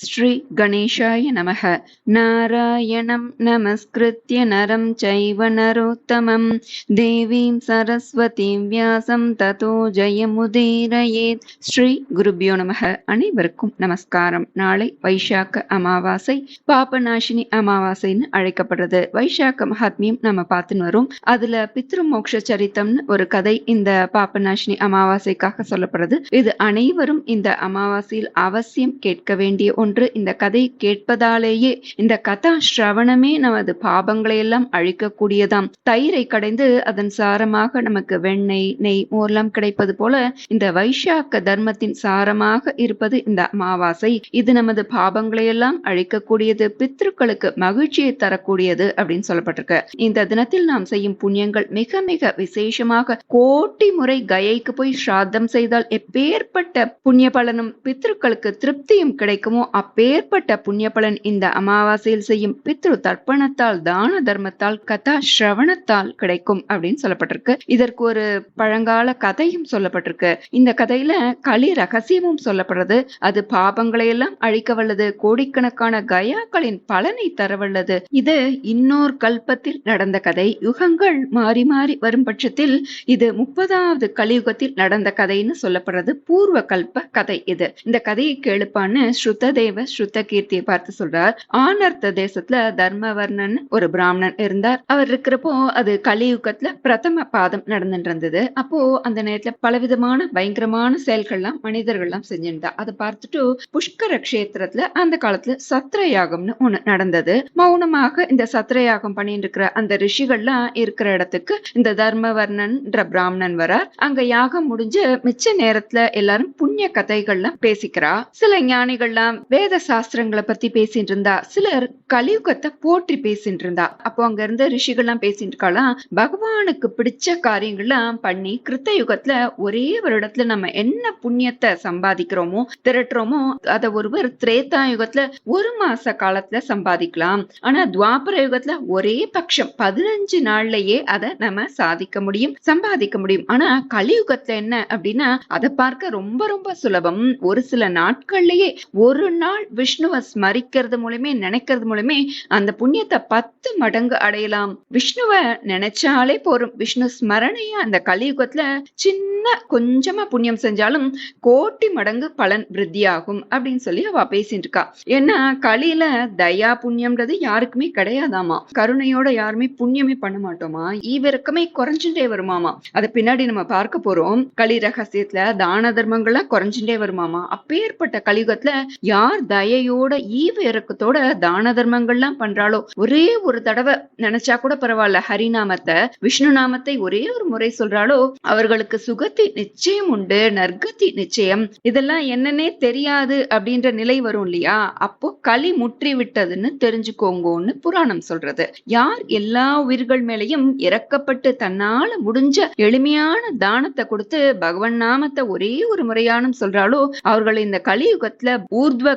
ஸ்ரீ கணேஷாய நமக. நாராயணம் நமஸ்கிருத்ய நரம் சைவ நரோத்தமம் தேவீம் சரஸ்வதீம் வியாசம் ததோ ஜெயமுதீரயேத். ஸ்ரீ குருபியோ நமக. அனைவருக்கும் நமஸ்காரம். நாளை வைசாக்க அமாவாசை பாபநாசினி அமாவாசைன்னு அழைக்கப்படுறது. வைசாக்க மகாத்மியம் நம்ம பார்த்துன்னு வரும். அதுல பித்ரு மோக்ஷ சரித்தம்னு ஒரு கதை இந்த பாபநாசினி அமாவாசைக்காக சொல்லப்படுறது இது அனைவரும் இந்த அமாவாசையில் அவசியம் கேட்க வேண்டிய ஒன்று. இந்த கதை கேட்பதாலேயே. இந்த கதா ஸ்ரவணமே நமது பாபங்களை எல்லாம் அழிக்கக்கூடியதாம். தயிரை கடைந்து அதன் சாரமாக நமக்கு வெண்ணெய் நெய் மோர்லாம் கிடைப்பது போல இந்த வைஷாக்க தர்மத்தின் சாரமாக இருப்பது இந்த அமாவாசை. இது நமது பாபங்களை எல்லாம் அழிக்கக்கூடியது பித்ருக்களுக்கு மகிழ்ச்சியை தரக்கூடியது அப்படின்னு சொல்லப்பட்டிருக்கு. இந்த தினத்தில் நாம் செய்யும் புண்ணியங்கள் மிக மிக விசேஷமாக கோட்டி முறை கயைக்கு போய் ஸ்ராத்தம் செய்தால் எப்பேற்பட்ட புண்ணிய பலனும் பித்ருக்களுக்கு திருப்தியும் கிடைக்குமோ அப்பேற்பட்ட புண்ணிய பலன் இந்த அமாவாசையில் செய்யும் பித்ரு தர்ப்பணத்தால் தான தர்மத்தால் கதா ஸ்ரவணத்தால் கிடைக்கும் அப்படின்னு சொல்லப்பட்டிருக்கு. இதற்கு ஒரு பழங்கால கதையும் சொல்லப்பட்டிருக்கு. இந்த கதையில களி ரகசியமும் சொல்லப்படுறது. அது பாபங்களை எல்லாம் அழிக்க வல்லது. கோடிக்கணக்கான கயாக்களின் பலனை தரவல்லது இது இன்னொரு கல்பத்தில் நடந்த கதை. யுகங்கள் மாறி மாறி வரும் பட்சத்தில் இது முப்பதாவது கலியுகத்தில் நடந்த கதைன்னு சொல்லப்படுறது. பூர்வ கல்ப கதை இது. இந்த கதையை கேளுப்பான்னு ஸ்ருததேவ ஸ்ருத கீர்த்தியை பார்த்து சொல்றார். ஆனர்த்த தேசத்துல தர்மவர்ணன் ஒரு பிராமணன் இருந்தார். அவர் இருக்கிறப்போ அது கலியுகத்துல பிரதம பாதம் நடந்துட்டு இருந்தது அப்போ அந்த நேரத்துல பலவிதமான பயங்கரமான செயல்கள்லாம் மனிதர்கள்லாம் செஞ்சிருந்தா. அதை பார்த்துட்டு புஷ்கர கஷேத்திரத்துல அந்த காலத்துல சத்திர யாகம்னு ஒண்ணு நடந்தது. மௌனமாக இந்த சத்திர யாகம் பண்ணிட்டு இருக்கிற அந்த ரிஷிகள்லாம் இருக்கிற இடத்துக்கு இந்த தர்மவர்ணன்ற பிராமணன் வரார். அங்க யாகம் முடிஞ்சு மிச்ச நேரத்துல எல்லாரும் புண்ணிய கதைகள்லாம் பேசிக்கிறா. சில ஞானிகள்லாம் வேத சாஸ்திரங்களை பத்தி பேசிட்டு இருந்தா சிலர் கலியுகத்தை போற்றி பேசிட்டு இருந்தா அப்போ அங்க இருந்த ரிஷிகள்லாம் பேசிட்டு இருக்கலாம் பகவானுக்கு பிடிச்ச காரியங்கள்லாம் பண்ணி கிருத்த யுகத்துல ஒரே வருடத்துல நம்ம என்ன புண்ணியத்தை சம்பாதிக்கிறோமோ திரட்டுறோமோ அதை ஒருவர் திரேதா யுகத்துல ஒரு மாச காலத்துல சம்பாதிக்கலாம். ஆனா துவாபர யுகத்துல ஒரே பட்சம் பதினஞ்சு நாள்லயே அதை நம்ம சாதிக்க முடியும் சம்பாதிக்க முடியும். ஆனா கலியுகத்துல என்ன அப்படின்னா அதை பார்க்க ரொம்ப ரொம்ப சுலபம். ஒரு சில நாட்கள்லயே ஒரு நாள் நாள் விஷ்ணுவை ஸ்மரிக்கிறது மூலமே நினைக்கிறது மூலமே அந்த புண்ணியத்தை பத்து மடங்கு அடையலாம். விஷ்ணுவை நினைச்சாலே போரும். விஷ்ணு ஸ்மரணைய அந்த கலியுகத்துல சின்ன கொஞ்சமா புண்ணியம் செஞ்சாலும் கோட்டி மடங்கு பலன் விருத்தியாகும் அப்படின்னு சொல்லி அவ பேசிட்டு இருக்கா. ஏன்னா கலியில தயா புண்ணியம்ன்றது யாருக்குமே கிடையாதாமா? கருணையோட யாருமே புண்ணியமே பண்ண மாட்டோமா? ஈவிரக்கமே குறைஞ்சுட்டே வருமாமா? அதை பின்னாடி நம்ம பார்க்க போறோம். களி ரகசியத்துல தான தர்மங்கள்லாம் குறைஞ்சுட்டே வருமாமா? அப்பேற்பட்ட கலியுகத்துல யார் தயையோட ஈவ இறக்கத்தோட தான தர்மங்கள்லாம் பண்றாளோ? ஒரே ஒரு தடவை நினைச்சா கூட பரவாயில்ல. ஹரிநாமத்தை விஷ்ணு நாமத்தை ஒரே ஒரு முறை சொல்றாளோ அவர்களுக்கு சுகத்தி நிச்சயம் உண்டு நற்கத்தி நிச்சயம். இதெல்லாம் என்னன்னே தெரியாது அப்படின்ற நிலை வரும் இல்லையா? அப்போ களி முற்றி விட்டதுன்னு தெரிஞ்சுக்கோங்கன்னு புராணம் சொல்றது. யார் எல்லா உயிர்கள் மேலையும் இறக்கப்பட்டு தன்னால முடிஞ்ச எளிமையான தானத்தை கொடுத்து பகவன் நாமத்தை ஒரே ஒரு முறையானும் சொல்றாலோ அவர்கள் இந்த கலியுகத்துல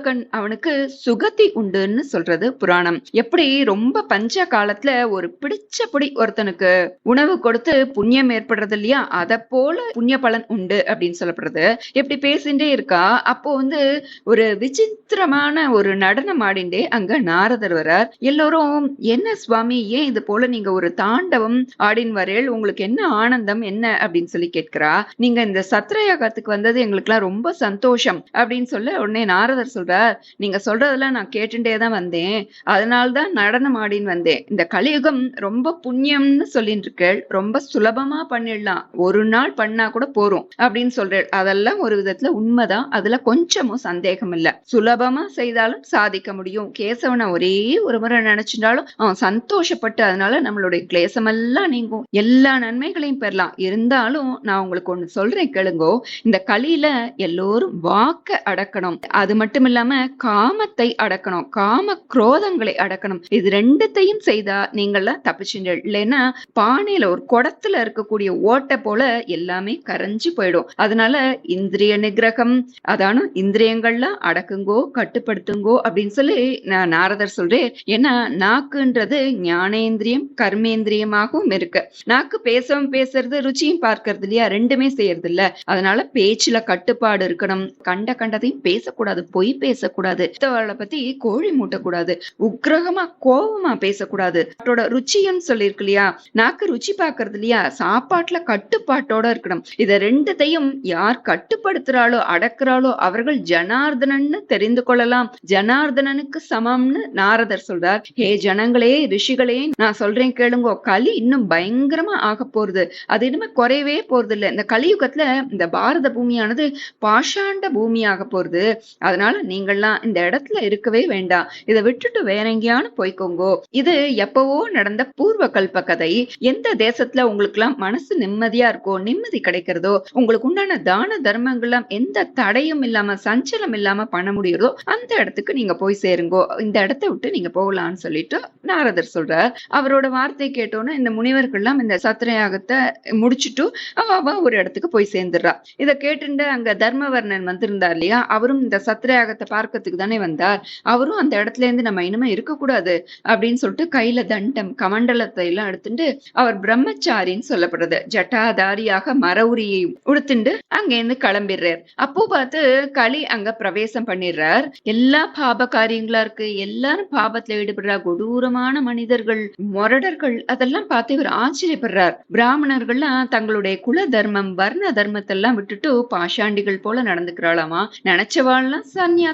ஊர்த்வகன் அவனுக்கு சுகத்தி உண்டுன்னு சொல்றது புராணம். எப்படி ரொம்ப பஞ்ச காலத்துல ஒரு பிடிச்சபடி ஒருத்தனுக்கு உணவு கொடுத்து புண்ணியம் ஏற்படுறது இல்லையா? அத போல புண்ணிய பலன் உண்டு அப்படின்னு சொல்லப்படுறது. எப்படி பேசிட்டே இருக்கா. அப்போ வந்து ஒரு விசித்திரமான ஒரு நடனம் ஆடிண்டே அங்க நாரதர் வரார் எல்லோரும் என்ன சுவாமி ஏன் இது போல நீங்க ஒரு தாண்டவம் ஆடின் வரையில் உங்களுக்கு என்ன ஆனந்தம்? என்ன? அப்படின்னு சொல்லி கேட்கிறா. நீங்க இந்த சத்ரயாகத்துக்கு வந்தது எங்களுக்கு எல்லாம் ரொம்ப சந்தோஷம் அப்படின்னு சொல்ல உடனே நாரதர் சொல்றார் நீங்க சொல்றதெல்லாம் நான் கேட்டுட்டே தான் வந்தேன். அதனால்தான் நடனம் ஆடின்னு வந்தேன். இந்த கலியுகம் ரொம்ப புண்ணியம்னு சொல்லிட்டு இருக்கேள் ரொம்ப சுலபமா பண்ணிடலாம். ஒரு நாள் பண்ணா கூட போறோம் அப்படின்னு சொல்றேன் அதெல்லாம் ஒரு விதத்துல உண்மைதான். அதுல கொஞ்சமும் சந்தேகம் இல்ல. சுலபமா செய்தாலும் சாதிக்க முடியும். கேசவனை ஒரே ஒரு முறை நினைச்சிட்டாலும் அவன் சந்தோஷப்பட்டு அதனால நம்மளுடைய கிளேசம் எல்லாம் நீங்கும். எல்லா நன்மைகளையும் பெறலாம். இருந்தாலும் நான் உங்களுக்கு ஒண்ணு சொல்றேன் கேளுங்கோ. இந்த களியில எல்லோரும் வாக்க அடக்கணும். அது மட்டும் இல்லாம காமத்தை அடக்கணும் காம குரோதங்களை அடக்கணும். இது ரெண்டுத்தையும் செய்தா நீங்கள தப்பிச்சுங்கள் இல்லைன்னா பானையில ஒரு குடத்துல இருக்கக்கூடிய ஓட்டை போல எல்லாமே கரைஞ்சு போயிடும். அதனால இந்திரிய நிகிரகம் அதான இந்திரியங்கள்லாம் அடக்குங்கோ கட்டுப்படுத்துங்கோ அப்படின்னு சொல்லி நான் நாரதர் சொல்றேன். ஏன்னா நாக்குன்றது ஞானேந்திரியம் கர்மேந்திரியமாகவும் இருக்கு. நாக்கு பேசவும் பேசுறது ருச்சியும் பார்க்கறது இல்லையா? ரெண்டுமே செய்யறது இல்ல. அதனால பேச்சுல கட்டுப்பாடு இருக்கணும். கண்ட கண்டதையும் பேசக்கூடாது. பொய் பேச பேசக்கூடாது. மத்தவளை பத்தி கோழி மூட்டக்கூடாது. உக்ரகமா கோபமா பேசக்கூடாது. அவரோட ருச்சின்னு சொல்லியிருக்கு இல்லையா? நாக்கு ருச்சி பாக்குறது இல்லையா? சாப்பாட்டுல கட்டுப்பாட்டோட இருக்கணும். இத ரெண்டுத்தையும் யார் கட்டுப்படுத்துறாளோ அடக்குறாளோ அவர்கள் ஜனார்தனன்னு தெரிந்து கொள்ளலாம். ஜனார்தனனுக்கு சமம்னு நாரதர் சொல்றார். ஹே ஜனங்களே ரிஷிகளே நான் சொல்றேன் கேளுங்கோ. களி இன்னும் பயங்கரமா ஆக போறது அது இனிமே குறையவே போறது இல்ல இந்த கலியுகத்துல இந்த பாரத பூமியானது பாஷாண்ட பூமியாக போறது அதனால நீங்கள்லாம் இந்த இடத்துல இருக்கவே வேண்டாம். இதை விட்டுட்டு வேற எங்கேயானு போய்க்கோங்கோ. இது எப்பவோ நடந்த பூர்வ கல்ப கதை. எந்த தேசத்துல உங்களுக்கு எல்லாம் மனசு நிம்மதியா இருக்கோ நிம்மதி கிடைக்கிறதோ உங்களுக்கு உண்டான தான தர்மங்கள்லாம் எந்த தடையும் இல்லாம சஞ்சலம் இல்லாம பண்ண முடியுதோ அந்த இடத்துக்கு நீங்க போய் சேருங்கோ. இந்த இடத்த விட்டு நீங்க போகலாம்னு சொல்லிட்டு நாரதர் சொல்றார். அவரோட வார்த்தை கேட்டோன்னு இந்த முனிவர்கள்லாம் இந்த சத்திரயாகத்தை முடிச்சுட்டு அவ ஒரு இடத்துக்கு போய் சேர்ந்துடுறா. இதை கேட்டுட்டு அங்க தர்மவர்ணன் வந்திருந்தார் இல்லையா? அவரும் இந்த சத்திரயாகத்தை பார்க்கறதுக்கு தானே வந்தார். அவரும் அந்த இடத்துல இருந்து நம்ம இனிமே இருக்கக்கூடாது அப்படின்னு சொல்லிட்டு கையில தண்டம் கமண்டலத்தை எல்லாம் எடுத்துட்டு அவர் பிரம்மச்சாரின்னு சொல்லப்படுறது. ஜட்டாதாரியாக மரவுரியை உடுத்துண்டு அங்க இருந்து கிளம்பிடுறார். அப்போ பார்த்து களி அங்க பிரவேசம் பண்ணிடுறார். எல்லா பாப காரியங்களா இருக்கு. எல்லாரும் பாபத்துல ஈடுபடுறா கொடூரமான மனிதர்கள் மொரடர்கள் அதெல்லாம் பார்த்து இவர் ஆச்சரியப்படுறார். பிராமணர்கள்லாம் தங்களுடைய குல தர்மம் வர்ண தர்மத்தை எல்லாம் விட்டுட்டு பாஷாண்டிகள் போல நடந்துக்கிறாளாமா? நினைச்சவாள்லாம்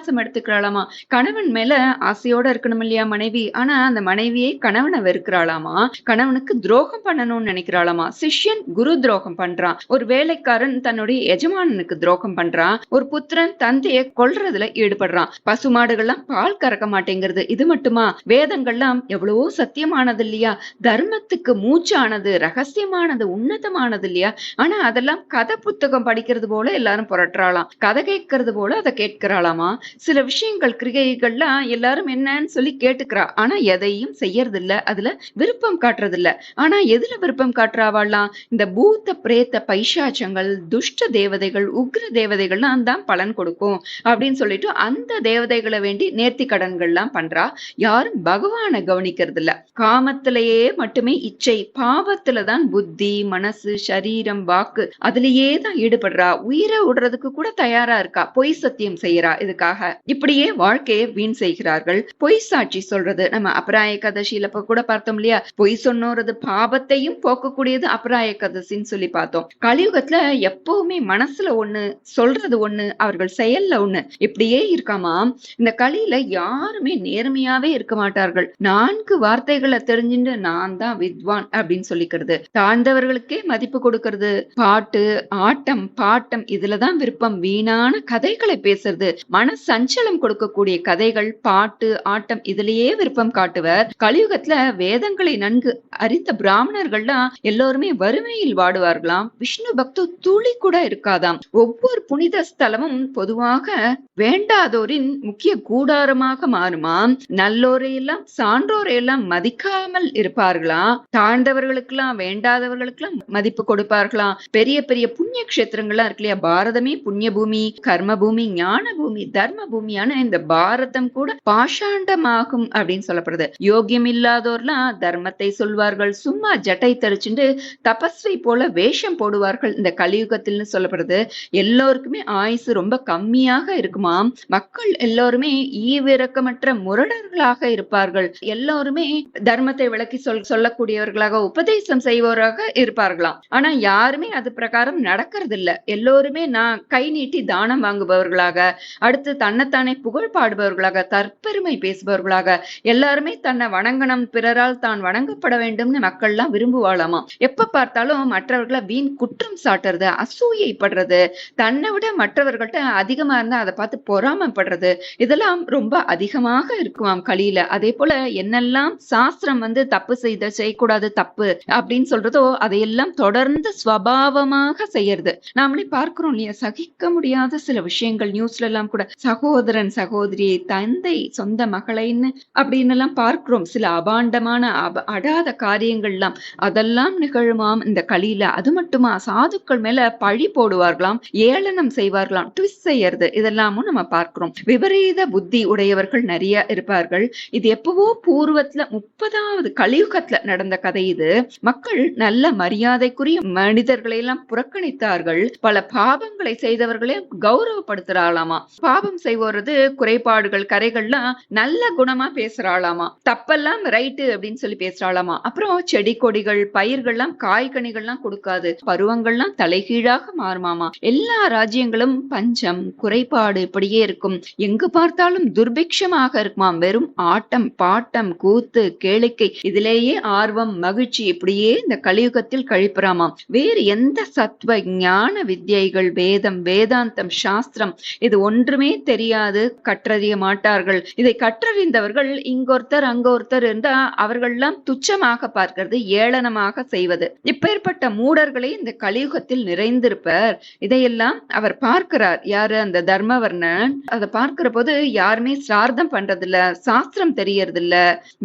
சந்நியாசம் எடுத்துக்கிறாளாமா? கணவன் மேல ஆசையோட இருக்கணும் இல்லையா மனைவி? ஆனா அந்த மனைவியை கணவனை வெறுக்கிறாளாமா? கணவனுக்கு துரோகம் பண்ணணும்னு நினைக்கிறாளாமா? சிஷ்யன் குரு துரோகம் பண்றான் ஒரு வேலைக்காரன் தன்னுடைய எஜமானனுக்கு துரோகம் பண்றான் ஒரு புத்திரன் தந்தையை கொல்றதுல ஈடுபடுறான் பசுமாடுகள்லாம் பால் கறக்க மாட்டேங்கிறது. இது மட்டுமா? வேதங்கள்லாம் எவ்வளவோ சத்தியமானது இல்லையா? தர்மத்துக்கு மூச்சானது ரகசியமானது உன்னதமானது இல்லையா? ஆனா அதெல்லாம் கதை புத்தகம் படிக்கிறது போல எல்லாரும் புரட்டுறாளாம். கதை கேட்கறது போல அதை கேட்கிறாளாமா? சில விஷயங்கள் கிரிகைகள்லாம் எல்லாரும் என்னன்னு சொல்லி கேட்டுக்கிறா. ஆனா எதையும் செய்யறது இல்ல அதுல விருப்பம் காட்டுறது இல்ல ஆனா எதுல விருப்பம் காட்டுறாவாள்லாம் இந்த பூத்த பிரேத்த பைசாச்சங்கள் துஷ்ட தேவதைகள் உக்ர தேவதைகள்லாம் தான் பலன் கொடுக்கும் அப்படின்னு சொல்லிட்டு அந்த தேவதைகளை வேண்டி நேர்த்தி கடன்கள்லாம் பண்றா. யாரும் பகவானை கவனிக்கிறது இல்ல காமத்திலேயே மட்டுமே இச்சை பாவத்துல தான் புத்தி மனசு சரீரம் வாக்கு அதுலயே தான் ஈடுபடுறா. உயிரை விடுறதுக்கு கூட தயாரா இருக்கா. பொய் சத்தியம் செய்யறா. இதுக்காக இப்படியே வாழ்க்கையை வீண் செய்கிறார்கள். பொய் சாட்சி சொல்றது நம்ம அபராய கதசியில கூட பார்த்தோம் இல்லையா? பொய் சொன்னோரது பாபத்தையும் போக்கக்கூடியது அபராய கதசின்னு சொல்லி பார்த்தோம். கலியுகத்துல எப்பவுமே மனசுல ஒண்ணு சொல்றது ஒண்ணு அவர்கள் செயல்ல ஒண்ணு இப்படியே இருக்காமா? இந்த கலியில யாருமே நேர்மையாவே இருக்க மாட்டார்கள். நான்கு வார்த்தைகளை தெரிஞ்சுட்டு நான் தான் வித்வான் அப்படின்னு சொல்லிக்கிறது. தாழ்ந்தவர்களுக்கே மதிப்பு கொடுக்கறது. பாட்டு ஆட்டம் பாட்டம் இதுலதான் விருப்பம். வீணான கதைகளை பேசுறது. மனசு சஞ்சலம் கொடுக்கக்கூடிய கதைகள் பாட்டு ஆட்டம் இதுலயே விருப்பம் காட்டுவர். கலியுகத்துல வேதங்களை நன்கு அறிந்த பிராமணர்கள்லாம் எல்லோருமே வறுமையில் வாடுவார்களாம். விஷ்ணு பக்து துளி கூட இருக்காதாம். ஒவ்வொரு புனித ஸ்தலமும் பொதுவாக வேண்டாதோரின் முக்கிய கூடாரமாக மாறுமாம். நல்லோரையெல்லாம் சான்றோரையெல்லாம் மதிக்காமல் இருப்பார்களாம். தாழ்ந்தவர்களுக்கெல்லாம் வேண்டாதவர்களுக்கெல்லாம் மதிப்பு கொடுப்பார்களாம். பெரிய பெரிய புண்ணிய கஷேத்திரங்கள்லாம் இருக்கு இல்லையா? பாரதமே புண்ணிய பூமி கர்ம பூமி ஞான பூமி தர்ம பூமியான இந்த பாரதம் கூட பாஷாண்டமாகும் அப்படின்னு சொல்லப்படுது. யோகியம் இல்லாதோர்லாம் தர்மத்தை சொல்வார்கள் சும்மா ஜட்டை தரிச்சுண்டு தபஸ்வை போல வேஷம் போடுவார்கள் இந்த கலியுகத்தில்னு சொல்லப்படுது. எல்லோருக்குமே ஆயுசு ரொம்ப கம்மியாக இருக்குமாம். மக்கள் எல்லோருமே ஈவிரக்கமற்ற முரடர்களாக இருப்பார்கள். எல்லோருமே தர்மத்தை விளக்கி சொல் சொல்லக்கூடியவர்களாக உபதேசம் செய்வோராக இருப்பார்களாம். ஆனா யாருமே அது பிரகாரம் நடக்கிறது இல்ல எல்லோருமே நான் கை நீட்டி தானம் வாங்குபவர்களாக அடுத்து தன்னைத்தானே புகழ் பாடுபவர்களாக தற்பெருமை பேசுபவர்களாக எல்லாருமே தன்னை வணங்கணும் பிறரால் தான் வணங்கப்பட வேண்டும்னு மக்கள்லாம் விரும்புவாளாமா? எப்ப பார்த்தாலும் மற்றவர்களை வீண் குற்றம் சாட்டுறது அசூயைப்படுறது தன்னை விட மற்றவர்கள்ட்ட அதிகமா இருந்தா அதை பார்த்து பொறாமப்படுறது இதெல்லாம் ரொம்ப அதிகமாக இருக்குமாம் கலியில அதே போல என்னெல்லாம் சாஸ்திரம் வந்து தப்பு செய்த செய்யக்கூடாது தப்பு அப்படின்னு சொல்றதோ அதையெல்லாம் தொடர்ந்து ஸ்வபாவமாக செய்யறது. நாமளே பார்க்கிறோம் இல்லையா? சகிக்க முடியாத சில விஷயங்கள் நியூஸ்ல எல்லாம் கூட சகோதரன் சகோதரி தந்தை சொந்த மகளைன்னு அப்படின்னு எல்லாம் பார்க்கிறோம். சில அபாண்டமான அப அடாத காரியங்கள்லாம் அதெல்லாம் நிகழுமாம் இந்த கலியில அது மட்டுமா? சாதுக்கள் மேல பழி போடுவார்களாம் ஏளனம் செய்வார்களாம் ட்விஸ்ட் செய்யறது. இதெல்லாமும் நம்ம பார்க்கிறோம். விபரீத புத்தி உடையவர்கள் நிறைய இருப்பார்கள். இது எப்பவோ பூர்வத்துல முப்பதாவது கலியுகத்துல நடந்த கதை இது. மக்கள் நல்ல மரியாதைக்குரிய மனிதர்களை எல்லாம் புறக்கணித்தார்கள். பல பாவங்களை செய்தவர்களே கௌரவப்படுத்துறாளாமா? பாவம் செய்வோரது குறைபாடுகள் கரைகள்லாம் நல்ல குணமா பேசுறாளாமா. தப்பெல்லாம் ரைட்டு அப்படின்னு சொல்லி பேசுறாளாமா. அப்புறம் செடி கொடிகள் பயிர்கள்லாம் காய்கனிகள்லாம் கொடுக்காது. பருவங்கள்லாம் தலைகீழாக மாறுமாமா. எல்லா ராஜ்யங்களும் பஞ்சம் குறைபாடு இப்படியே இருக்கும். எங்கு பார்த்தாலும் துர்பிக்ஷமாக இருக்குமாம். வெறும் ஆட்டம் பாட்டம் கூத்து கேளிக்கை இதிலேயே ஆர்வம் மகிழ்ச்சி இப்படியே இந்த கலியுகத்தில் கழிப்புறாமாம். வேறு எந்த சத்வ ஞான வித்யைகள் வேதம் வேதாந்தம் சாஸ்திரம் இது ஒன்றுமே தெரியாது கற்றறிய மாட்டார்கள். இதை கற்றறிந்தவர்கள் இங்கொருத்தர் அங்கொருத்தர் இருந்தா அவர்கள்லாம் துச்சமாக பார்க்கிறது ஏளனமாக செய்வது. இப்பேற்பட்ட மூடர்களே இந்த கலியுகத்தில் நிறைந்திருப்பர். இதையெல்லாம் அவர் பார்க்கிறார். யாரு அந்த தர்மவர்ணன்? அதை பார்க்கிற போது யாருமே சிரார்த்தம் பண்றதில்ல சாஸ்திரம் தெரியறதில்ல.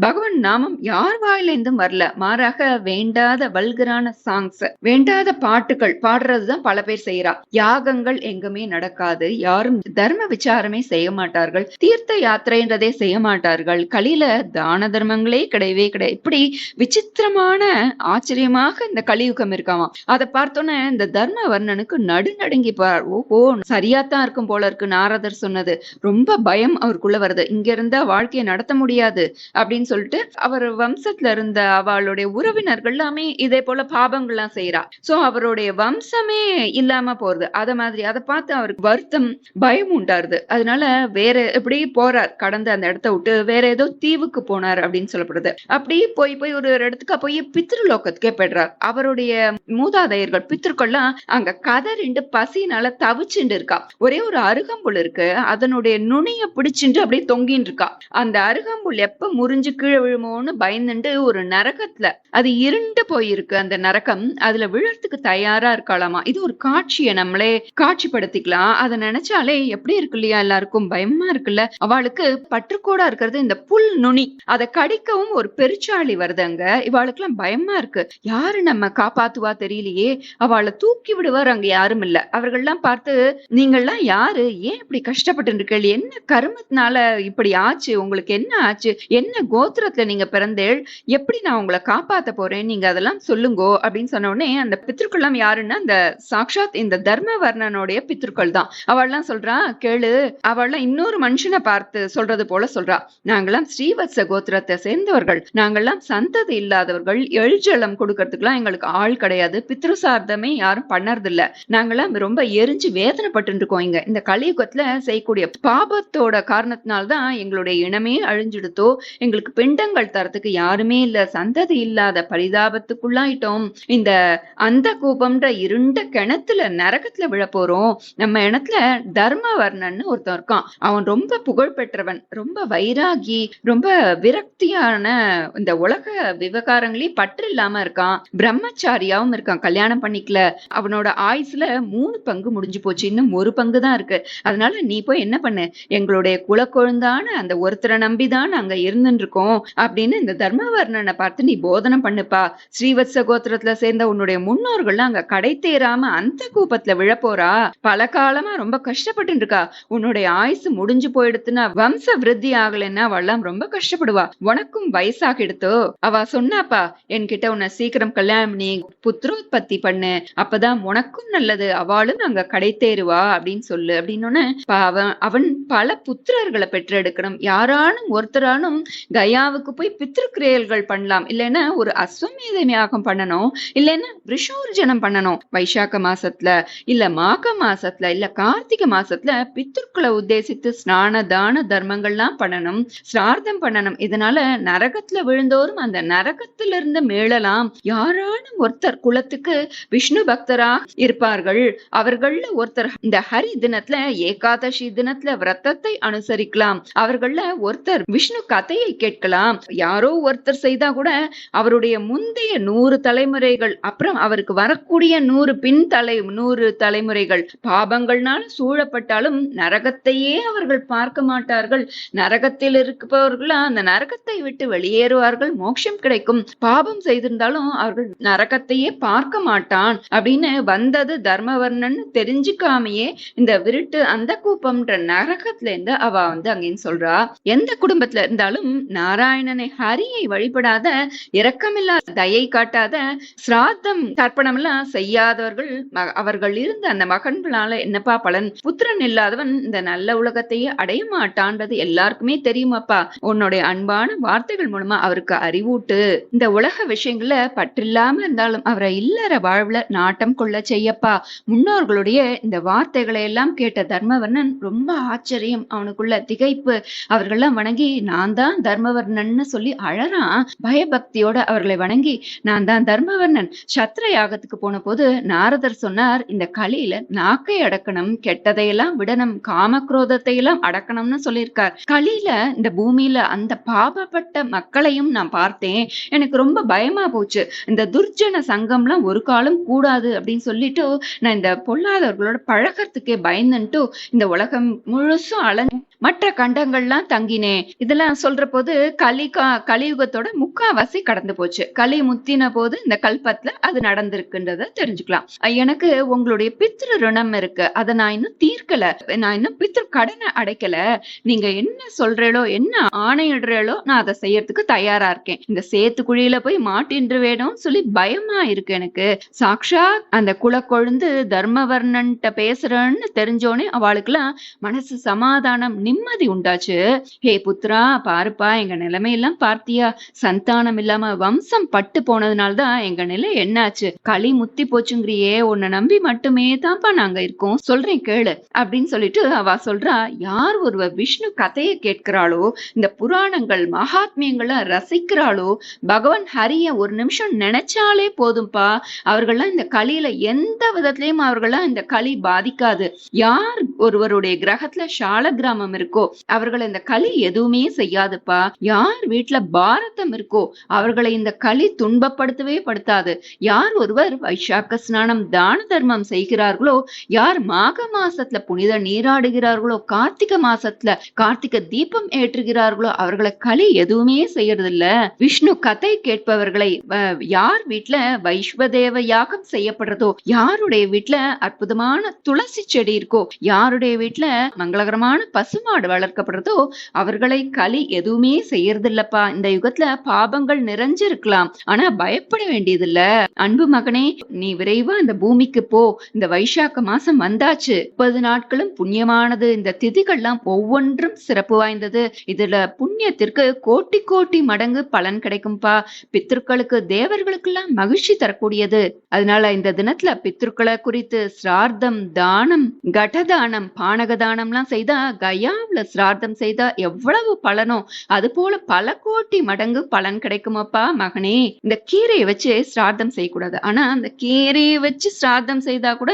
பகவான் நாமம் யார் வாயிலிருந்தும் வரல. மாறாக வேண்டாத வல்கரான சாங்ஸ் வேண்டாத பாட்டுகள் பாடுறதுதான் பல பேர் செய்யறா யாகங்கள் எங்குமே நடக்காது. யாரும் தர்ம விசார விசாரமே செய்ய மாட்டார்கள். தீர்த்த யாத்திரைன்றதே செய்ய மாட்டார்கள். கலியில தான தர்மங்களே கிடையவே கிடையாது. இப்படி விசித்திரமான ஆச்சரியமாக இந்த கலியுகம் இருக்காமா? அதை பார்த்தோன்னே இந்த தர்ம வர்ணனுக்கு நடுநடுங்கி பார். ஓஹோ சரியாத்தான் இருக்கும் போல இருக்கு நாரதர் சொன்னது. ரொம்ப பயம் அவருக்குள்ள வருது. இங்க இருந்தா வாழ்க்கையை நடத்த முடியாது அப்படின்னு சொல்லிட்டு அவர் வம்சத்துல இருந்த அவளுடைய உறவினர்கள் எல்லாமே இதே போல பாபங்கள்லாம் செய்யறா சோ அவருடைய வம்சமே இல்லாம போறது. அத மாதிரி அதை பார்த்து அவருக்கு வருத்தம் பயம் உண்டாருது. அதனால வேற எப்படி போறார் கடந்து அந்த இடத்த விட்டு வேற ஏதோ தீவுக்கு போனார் அப்படின்னு சொல்லப்படுது. அப்படி போய் போய் ஒரு இடத்துக்கு போய் பித்ருலோகத்துக்கே போயிடுறார். அவருடைய மூதாதையர்கள் பித்ருக்கள்லாம் அங்க கதறிண்டு பசினால தவிச்சுண்டு இருக்கா. ஒரே ஒரு அருகம்புல் இருக்கு. அதனுடைய நுனிய பிடிச்சிட்டு அப்படியே தொங்கின்னு இருக்கா. அந்த அருகம்புல் எப்ப முறிஞ்சு கீழே விழுமோன்னு பயந்துண்டு ஒரு நரகத்துல அது இருண்டு போயிருக்கு அந்த நரகம். அதுல விழறதுக்கு தயாரா இருக்காளாமா. இது ஒரு காட்சியை நம்மளே காட்சிப்படுத்திக்கலாம். அதை நினைச்சாலே எப்படி இருக்கு இல்லையா? எல்லாருக்கும் பயமா இருக்குல்ல? அவளுக்கு பற்றுக்கோடா இருக்கிறது இந்த புல் நுனி. அதை கடிக்கவும் ஒரு பெருச்சாளி வருது அங்க இவாளுக்கு எல்லாம் பயமா இருக்கு. யாரு நம்ம காப்பாத்துவா தெரியலையே. அவளை தூக்கி விடுவார் அங்க யாரும் இல்ல. அவர்கள்லாம் பார்த்து நீங்கள்லாம் யாரு? ஏன் இப்படி கஷ்டப்பட்டு இருக்கீள் என்ன கருமத்தினால இப்படி ஆச்சு? உங்களுக்கு என்ன ஆச்சு? என்ன கோத்திரத்துல நீங்க பிறந்தேள்? எப்படி நான் உங்களை காப்பாத்த போறேன்? நீங்க அதெல்லாம் சொல்லுங்கோ. அப்படின்னு சொன்ன உடனே அந்த பித்ருக்கள்லாம் யாருன்னா அந்த சாக்ஷாத் இந்த தர்மவர்ணனுடைய பித்ருக்கள் தான். அவள்லாம் சொல்றா கேளு அவள்லாம் இன்னொரு மனுஷனை பார்த்து சொல்றது போல சொல்றா. நாங்களாம் ஸ்ரீவத்ச கோத்திரத்தை சேர்ந்தவர்கள். நாங்கெல்லாம் சந்ததி இல்லாதவர்கள். எழுஜலம் கொடுக்கறதுக்குலாம் எங்களுக்கு ஆள் கிடையாது. பித்ருசார்த்தமே யாரும் பண்ணறது இல்ல நாங்கெல்லாம் ரொம்ப எரிஞ்சு வேதனைப்பட்டு இருக்கோம் இங்க. இந்த கலியுகத்துல செய்யக்கூடிய பாபத்தோட காரணத்தினால்தான் எங்களுடைய இனமே அழிஞ்சிடுத்தோ எங்களுக்கு பிண்டங்கள் தரத்துக்கு யாருமே இல்ல. சந்ததி இல்லாத பரிதாபத்துக்குள்ளாயிட்டோம். இந்த அந்த கூபம்ன்ற இருண்ட கிணத்துல நரகத்துல விழ போறோம் நம்ம இனத்துல தர்மவர்ணன் ஒருத்தன் இருக்கான். அவன் ரொம்ப புகழ் பெற்றவன் ரொம்ப வைராகி ரொம்ப விரக்தியான இந்த உலக விவகாரங்களையும் பற்று இல்லாம இருக்கான். பிரம்மச்சாரியாவும் இருக்கான் கல்யாணம் பண்ணிக்கல. அவனோட ஆயுசுல மூணு பங்கு முடிஞ்சு போச்சு இன்னும் ஒரு பங்கு தான் இருக்கு. அதனால நீ போய் என்ன பண்ணு? எங்களுடைய குலக்கொழுந்தான அந்த ஒருத்தரை நம்பிதான் நாங்க இருந்துட்டு இருக்கோம் அப்படின்னு இந்த தர்மவர்ணனை பார்த்து நீ போதனம் பண்ணுப்பா. ஸ்ரீவத்ச கோத்திரத்துல சேர்ந்த உன்னுடைய முன்னோர்கள்லாம் அங்க கடை தேராம அந்த கூப்பத்துல விழப்போறா. பல காலமா ரொம்ப கஷ்டப்பட்டு இருக்கா உன்னுடைய ஆயுசு முடிஞ்சு போயிடுத்துன்னா வம்ச விருத்தி ஆகலைன்னா அவள்லாம் ரொம்ப கஷ்டப்படுவா. உனக்கும் வயசாகிடுத்தோ. அவ சொன்னாப்பா என்கிட்ட உன்னை சீக்கிரம் கல்யாணம் பண்ணி புத்திரோத்பத்தி பண்ணு. அப்பதான் உனக்கும் நல்லது. அவளும் அங்க கடை தேருவா அப்படின்னு சொல்லு. அப்படின்னு அவன் அவன் பல புத்திரர்களை பெற்றெடுக்கணும். யாரானும் ஒருத்தரானும் கயாவுக்கு போய் பித்திருக்கிரியல்கள் பண்ணலாம். இல்லைன்னா ஒரு அஸ்வமேத யாகம் பண்ணணும். இல்லைன்னா விஷோர்ஜனம் பண்ணணும். வைசாக்க மாசத்துல இல்ல மாக மாசத்துல இல்ல கார்த்திகை மாசத்துல பித்திருக்களை உத்தேசித்து ஸ்நான தான தர்மங்கள்லாம் பண்ணணும் ஸ்ரார்த்தம் பண்ணணும். இதனால நரகத்துல விழுந்தோரும் அந்த நரகத்திலிருந்து மீளலாம் யாரானும் ஒருத்தர் குலத்துக்கு விஷ்ணு பக்தரா இருப்பார்கள். அவர்கள்ல ஒருத்தர் இந்த ஹரி தினத்துல ஏகாதசி தினத்துல விரதத்தை அனுசரிக்கலாம். அவர்கள்ல ஒருத்தர் விஷ்ணு கதையை கேட்கலாம். யாரோ ஒருத்தர் செய்தா கூட அவருடைய முந்தைய நூறு தலைமுறைகள் அப்புறம் அவருக்கு வரக்கூடிய நூறு பின் தலை நூறு தலைமுறைகள் பாபங்கள்னால சூழப்பட்டாலும் நரக நரகத்தையே அவர்கள் பார்க்க மாட்டார்கள். நரகத்தில் இருப்பவர்கள் அந்த நரகத்தை விட்டு வெளியேறுவார்கள். மோட்சம் கிடைக்கும். பாபம் செய்திருந்தாலும் அவர்கள் நரகத்தையே பார்க்க மாட்டான் அப்படின்னு வந்தது தர்மவர்ணன். தெரிஞ்சுக்காமையே இந்த விருட்டு அந்த கூப்பம்ன்ற நரகத்துல இருந்து அவ வந்து அங்கேன்னு சொல்றா எந்த குடும்பத்துல இருந்தாலும் நாராயணனை ஹரியை வழிபடாத இரக்கமில்லா தயை காட்டாத சிராத்தம் தர்ப்பணம் எல்லாம் செய்யாதவர்கள் அவர்கள் இருந்த அந்த மகன்களால என்னப்பா பலன்? புத்திரன் இல்லாதவன் இந்த நல்ல உலகத்தையே அடைய மாட்டான்றது எல்லாருக்குமே தெரியுமாப்பா. உன்னுடைய அன்பான வார்த்தைகள் மூலமா அவருக்கு அறிவூட்டு. இந்த உலக விஷயங்கள்ல பற்றில்லாம இருந்தாலும் அவரை இல்லற வாழ்வுல நாட்டம் கொள்ள செய்யப்பா. முன்னோர்களுடைய இந்த வார்த்தைகளை எல்லாம் கேட்ட தர்மவர்ணன் ரொம்ப ஆச்சரியம். அவனுக்குள்ள திகைப்பு. அவர்கள்லாம் வணங்கி நான் தான் தர்மவர்ணன்னு சொல்லி அழறான். பயபக்தியோட அவர்களை வணங்கி நான் தான் தர்மவர்ணன். சத்திர யாகத்துக்கு போன போது நாரதர் சொன்னார் இந்த கலியில நாக்கை அடக்கணும். கெட்டதையெல்லாம் விடணும். காமக்ரோதத்தை எல்லாம் அடக்கணும்னு சொல்லியிருக்கார். கலியில இந்த பூமியில அந்த பாவப்பட்ட மக்களையும் நான் பார்த்தேன். எனக்கு ரொம்ப பயமா போச்சு. இந்த துர்ஜன சங்கம்லாம் ஒரு காலம் கூடாது அப்படின்னு சொல்லிட்டு நான் இந்த பொல்லாதவர்களோட பழகறதுக்கே பயந்துன்ட்டு இந்த உலகம் முழுசும் அலஞ்சு மற்ற கண்டங்கள்லாம் தங்கினேன். இதெல்லாம் சொல்ற போது கலி கா- கலியுகத்தோட முக்காவாசி கடந்து போச்சு. கலி முத்தின போது இந்த கல்பத்துல அது நடந்திருக்குன்றத தெரிஞ்சுக்கலாம். எனக்கு உங்களுடைய பித்ரு ருணம் இருக்கு. அதை நான் இன்னும் தீர்க்கல. நான் இன்னும் பித்ரு கடனை அடைக்கல. நீங்க என்ன சொல்றீளோ என்ன ஆணையிடுறீளோ நான் அதை செய்யறதுக்கு தயாரா இருக்கேன். இந்த சேத்து குழியில போய் மாட்டின்று வேணும் சொல்லி பயமா இருக்கு எனக்கு. சாக்ஷா அந்த குளக்கொழுந்து தர்மவர்ணன்ட்ட பேசுறேன்னு தெரிஞ்சோனே அவளுக்குலாம் மனசு சமாதானம் நிம்மதி உண்டாச்சு. ஹே புத்ரா பாருப்பா எங்க நிலைமையெல்லாம் பார்த்தியா? சந்தானம் இல்லாம வம்சம் பட்டு போனதுனாலதான் எங்க நிலை என்னாச்சு? களி முத்தி போச்சுங்கிறியே உன்னை நம்பி மட்டுமே தான்ப்பா நாங்க இருக்கோம். சொல்றேன் கேளு அப்படின்னு சொல்லிட்டு அவ சொல்றா யார் ஒருவ விஷ்ணு கதையை கேட்கிறாளோ இந்த புராணங்கள் மகாத்மியங்களை ரசிக்கிறாளோ பகவான் ஹரிய ஒரு நிமிஷம் நினைச்சாலே போதும்பா. அவர்கள்லாம் இந்த களியில எந்த விதத்திலயும் அவர்களாம் இந்த களி பாதிக்காது. யார் ஒருவருடைய கிரகத்துல சால கிராமம் இருக்கோ அவர்களை இந்த களி எதுவுமே செய்யாதுப்பா. யார் வீட்டுல பாரதம் இருக்கோ அவர்களை இந்த களி துன்பப்படுத்தவே படுத்தாது. யார் ஒருவர் வைசாக்க ஸ்நானம் தான தர்மம் செய்கிறார்களோ யார் மாக மாசத்துல புனித நீராடி கொண்டாடுகிறார்களோ கார்த்திகை மாசத்துல கார்த்திகை தீபம் ஏற்றுகிறார்களோ அவர்களை களி எதுவுமே செய்யறது இல்ல விஷ்ணு கதை கேட்பவர்களை யார் வீட்டுல வைஸ்வதேவ யாகம் செய்யப்படுறதோ யாருடைய வீட்டுல அற்புதமான துளசி செடி இருக்கோ யாருடைய வீட்டுல மங்களகரமான பசுமாடு வளர்க்கப்படுறதோ அவர்களை களி எதுவுமே செய்யறது இல்லப்பா இந்த யுகத்துல பாபங்கள் நிறைஞ்சிருக்கலாம். ஆனா பயப்பட வேண்டியது இல்ல அன்பு மகனே நீ விரைவா இந்த பூமிக்கு போ. இந்த வைசாக்க மாசம் வந்தாச்சு. முப்பது நாட்களும் புண்ணியமா புண்ணியமானது இந்த திதிகள்லாம் ஒவ்வொன்றும் சிறப்பு வாய்ந்தது. இதுல புண்ணியத்திற்கு கோட்டி கோட்டி மடங்கு பலன் கிடைக்கும்பா. பித்ருக்களுக்கு தேவர்களுக்கெல்லாம் மகிழ்ச்சி தரக்கூடியது. அதனால இந்த தினத்துல பித்ருக்களை குறித்து சிரார்த்தம் தானம் கடதானம் பானக தானம்லாம் செய்தா கயாவுல சிரார்த்தம் செய்தா எவ்வளவு பலனோ அது போல பல கோட்டி மடங்கு பலன் கிடைக்குமாப்பா மகனே. இந்த கீரையை வச்சு சிரார்த்தம் செய்யக்கூடாது. ஆனா அந்த கீரையை வச்சு சிரார்த்தம் செய்தா கூட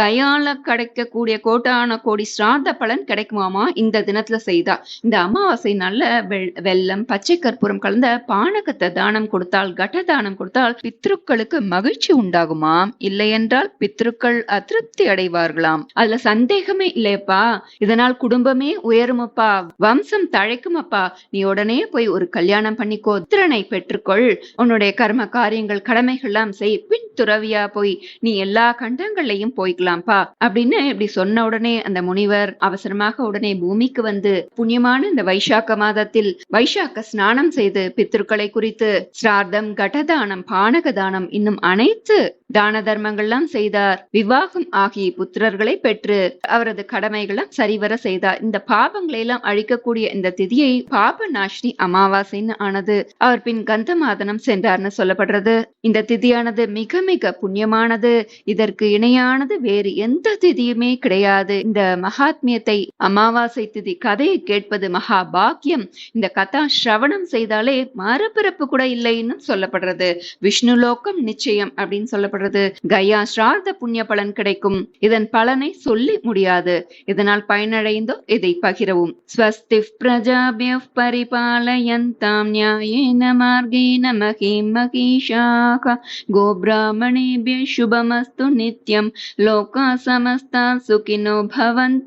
கயால கிடைக்கக்கூடிய கோட்டான கோடி சிரார்த்த பலன் கிடைக்குமாமா? இந்த தினத்துல செய்தா. இந்த அமாவாசை நல்ல வெள்ளம் பச்சை கற்பூரம் கலந்த பானகத்தை தானம் கொடுத்தால் கட்ட தானம் கொடுத்தால் பித்ருக்களுக்கு மகிழ்ச்சி உண்டாகுமாம் இல்லையென்றால் பித்ருக்கள் அதிருப்தி அடைவார்களாம். அதுல சந்தேகமே இல்லையப்பா. இதனால் குடும்பமே உயருமப்பா. வம்சம் தழைக்குமப்பா. நீ உடனே போய் ஒரு கல்யாணம் பண்ணிக்கோ. திறனை பெற்றுக்கொள். உன்னுடைய கர்ம காரியங்கள் கடமைகள்லாம் செய். பின் துறவியா போய். நீ எல்லா கண்டங்கள்லயும் போய்க்கலாம்ப்பா. அப்படின்னு இப்படி சொன்ன உடனே அந்த முனி முனிவர் அவசரமாக உடனே பூமிக்கு வந்து புண்ணியமான இந்த வைசாக்க மாதத்தில் வைசாக்க ஸ்நானம் செய்து பித்ருக்களை குறித்து சிரார்த்தம் கடதானம் பானக தானம் இன்னும் அனைத்து தான தர்மங்கள்லாம் செய்தார். விவாகம் ஆகிய புத்திரர்களை பெற்று அவரது கடமைகள்லாம் சரிவர செய்தார். இந்த பாவங்களை எல்லாம் அழிக்கக்கூடிய இந்த திதியை பாப நாஷினி அமாவாசைன்னு ஆனது அவர் பின் கந்தமாதனம் சென்றார்னு சொல்லப்படுறது. இந்த திதியானது மிக மிக புண்ணியமானது. இதற்கு இணையானது வேறு எந்த திதியுமே கிடையாது. இந்த மகாத்மியத்தை அமாவாசை திதி கதையை கேட்பது மகா பாக்கியம் இந்த கதா சிரவணம் செய்தாலே மறுபிறப்பு கூட இல்லைன்னு சொல்லப்படுறது. விஷ்ணு லோகம் நிச்சயம் அப்படின்னு சொல்லப்படுறது. கயா ஸ்ரார்த்த புண்ணிய பலன் கிடைக்கும். இதன் பலனை சொல்லி முடியாது. இதனால் பயனடைந்தோ இதை பகிரவும். ஸ்வஸ்தி பிரஜாபிய பரிபாலயந்தாம் நியாயேன மார்கேன மகிம் மகிஷாக. கோபிராமணேபிய சுபமஸ்து நித்யம். லோகா சமஸ்தா சுகினோ பவந்து